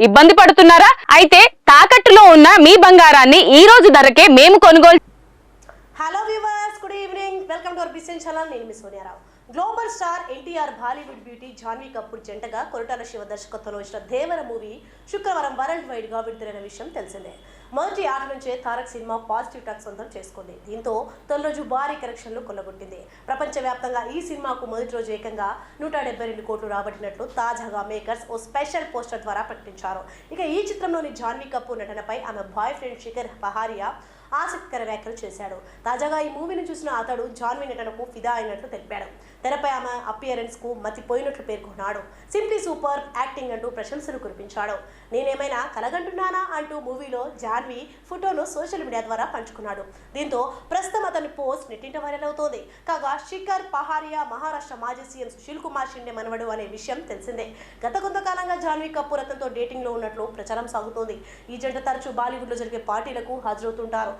ఇబ్బంది పడుతున్నారా? అయితే తాకట్టులో ఉన్న మీ బంగారాన్ని ఈ రోజు ధరకే మేము కొనుగోలు hello viewers good evening welcome to our channel నేను మీ Sonia Rao global star NTR Bollywood beauty Janhvi Kapoor జంటగా కొరటాల శివ దర్శకత్వంలో వచ్చిన దేవర మూవీ శుక్రవారం వరల్డ్ వైడ్గా విడుదలైన విషయం తెలిసిందే. మొదటి ఆట నుంచే తారక్ సినిమా పాజిటివ్ టాక్ సొంతం చేసుకుంది. దీంతో తొలి రోజు భారీ కలెక్షన్లు కొల్లగొట్టింది. ప్రపంచవ్యాప్తంగా ఈ సినిమాకు మొదటి రోజు ఏకంగా నూట డెబ్బై రెండు కోట్లు రాబట్టినట్లు తాజాగా మేకర్స్ ఓ స్పెషల్ పోస్టర్ ద్వారా ప్రకటించారు. ఇక ఈ చిత్రంలోని జాన్వీ కపూర్ నటనపై ఆమె బాయ్ ఫ్రెండ్ శిఖర్ పహారియా ఆసక్తికర వ్యాఖ్యలు చేశాడు. తాజాగా ఈ మూవీని చూసిన అతడు జాన్వి నటనకు ఫిదా అయినట్లు తెలిపాడు. తెరపై ఆమె అపియరెన్స్కు మతిపోయినట్లు పేర్కొన్నాడు. సింప్లీ సూపర్ యాక్టింగ్ అంటూ ప్రశంసలు కురిపించాడు. నేనేమైనా కలగంటున్నానా? అంటూ మూవీలో జాన్వి ఫోటోను సోషల్ మీడియా ద్వారా పంచుకున్నాడు. దీంతో ప్రస్తుతం అతని పోస్ట్ నెట్టింట వైరల్ అవుతోంది. కాగా శిఖర్ పహారియా మహారాష్ట్ర మాజీ సీఎం సుశీల్ కుమార్ షిండే మనవడు అనే విషయం తెలిసిందే. గత కొంతకాలంగా జాన్వీ కపూర్ అతనితో డేటింగ్లో ఉన్నట్లు ప్రచారం సాగుతోంది. ఈ జంట తరచూ బాలీవుడ్లో జరిగే పార్టీలకు హాజరవుతుంటారు.